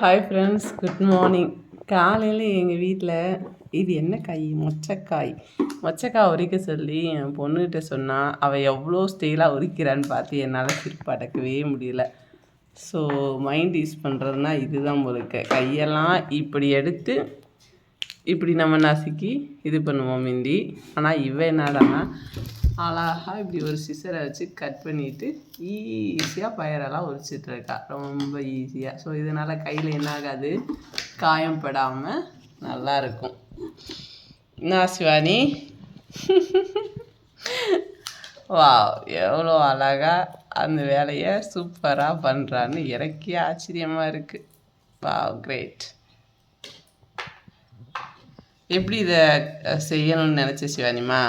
Hi friends good morning காலையில் எங்கள் வீட்டில் இது என்ன காய்? மொச்சக்காய். மொச்சக்காய் உரிக்க சொல்லி என் பொண்ணுகிட்ட சொன்னால் அவள் எவ்வளோ ஸ்டைலாக உரிக்கிறான்னு பார்த்து என்னால் சிரிப்பு அடக்கவே முடியல. ஸோ மைண்ட் யூஸ் பண்ணுறதுனா இதுதான் முழுக்க. கையெல்லாம் இப்படி எடுத்து இப்படி நம்ம நசுக்கி இது பண்ணுவோம் மிந்தி. ஆனால் இவன் என்னடான்னா அழகாக இப்படி ஒரு சிசரை வச்சு கட் பண்ணிவிட்டு ஈஸியாக பயிரெல்லாம் உரிச்சிட்ருக்கா ரொம்ப ஈஸியாக ஸோ இதனால் கையில் என்ன ஆகாது? காயம் படாமல் நல்லாயிருக்கும் நான் சிவானி வா எவ்வளோ அழகாக அந்த வேலையை சூப்பராக பண்ணுறான்னு எனக்கே ஆச்சரியமாக இருக்குது வா கிரேட் எப்படி இதை செய்யணும்னு நினச்ச சிவானிமா?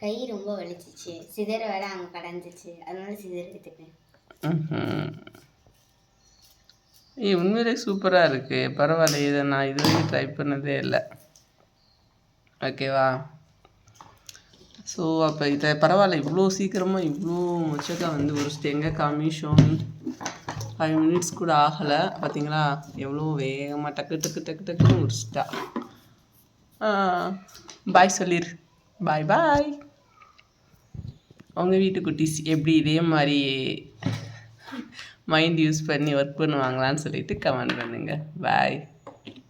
கை ரொம்ப வலிச்சிச்சு. சிதற வேற அங்கே கடந்துச்சு. அதனால சிதற எடுத்துட்டேன் ஏய் உண்மையிலே சூப்பராக இருக்குது பரவாயில்ல இதை நான் இது வரைக்கும் ட்ரை பண்ணதே இல்லை. ஓகேவா ஸோ அப்போ இதை பரவாயில்ல இவ்வளோ சீக்கிரமாக இவ்வளோ மொச்சக்காய் வந்து ஒரு எங்கே காமிஷோம் ஃபைவ் மினிட்ஸ் கூட ஆகலை. பார்த்தீங்களா எவ்வளோ வேகமாக டக்கு டக்கு டக்கு டக்குன்னு முடிச்சிட்டா. பாய் சொல்லிடு பாய் பாய் உங்கள் வீட்டு குட்டீஸ் எப்படி இதே மாதிரி மைண்ட் யூஸ் பண்ணி ஒர்க் பண்ணுவாங்களான்னு சொல்லிட்டு கமெண்ட் பண்ணுங்கள் பாய்